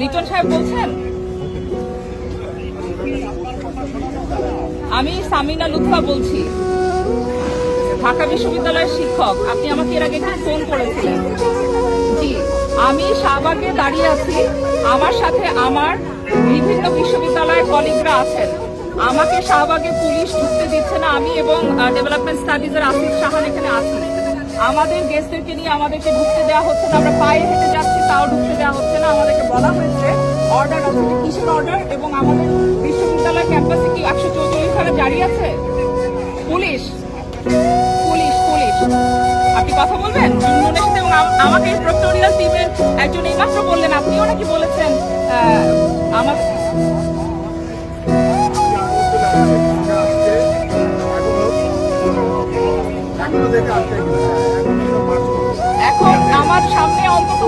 লিটন সাহেব বলছেন? আমি সামিনা লুৎফা বলছি। ঢাকা বিশ্ববিদ্যালয়ের শিক্ষক, আপনি আমাকে এর আগে একটু ফোন করেছিলেন। জি, আমি শাহবাগে দাঁড়িয়ে আছি। আমার সাথে আমার বিভিন্ন বিশ্ববিদ্যালয়ের কলিগরা আছেন। আমাকে শাহবাগে পুলিশ ঢুকতে দিচ্ছে না আমি এবং ডেভেলপমেন্ট স্টাডিজের আসিফ সাহান এখানে আছি আমাদের গেস্টদেরকে নিয়ে আমাদেরকে ঢুকতে দেওয়া হচ্ছে না, আমরা পায়ে হেঁটে যাচ্ছি, তাও ঢুকতে দেওয়া হচ্ছে না। আমাদেরকে বলা হয়েছে অর্ডার আছে, কিসের অর্ডার এবং আমাদের বিশ্ববিদ্যালয় ক্যাম্পাসে কি একশো চৌচল্লিশ ধারা জারি আছে? পুলিশ। Police police. আপনি কথা বলবেন? জুনমনের সাথে আমাকে প্রক্টোরিয়াল টিমের একজন এইমাত্র বললেন, আপনিও নাকি বলেছেন আমার এখন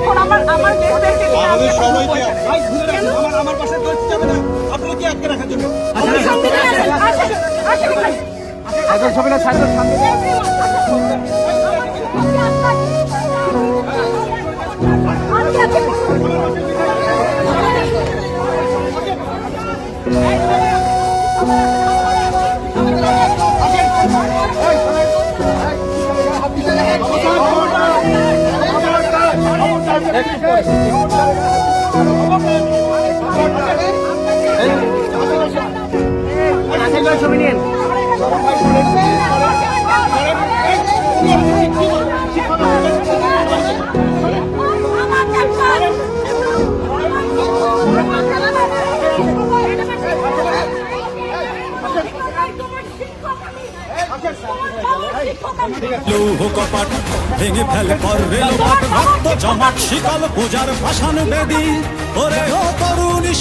এখন আমার আমার আপনি আমাদের সবাইকে। ভাই ঘুরে রাখুন আমার আমার পাশে ধরতে যাবে না আপনারা কি আটকে রাখার জন্য। একজন ছবিটা সাইকেল সামনে ছবি নিন লৌহ কপাট ভেঙে ফেলে পর রেলপাট রক্ত জমাট শিকল পূজার ভাসান বেদি। ওরে ও তরুণী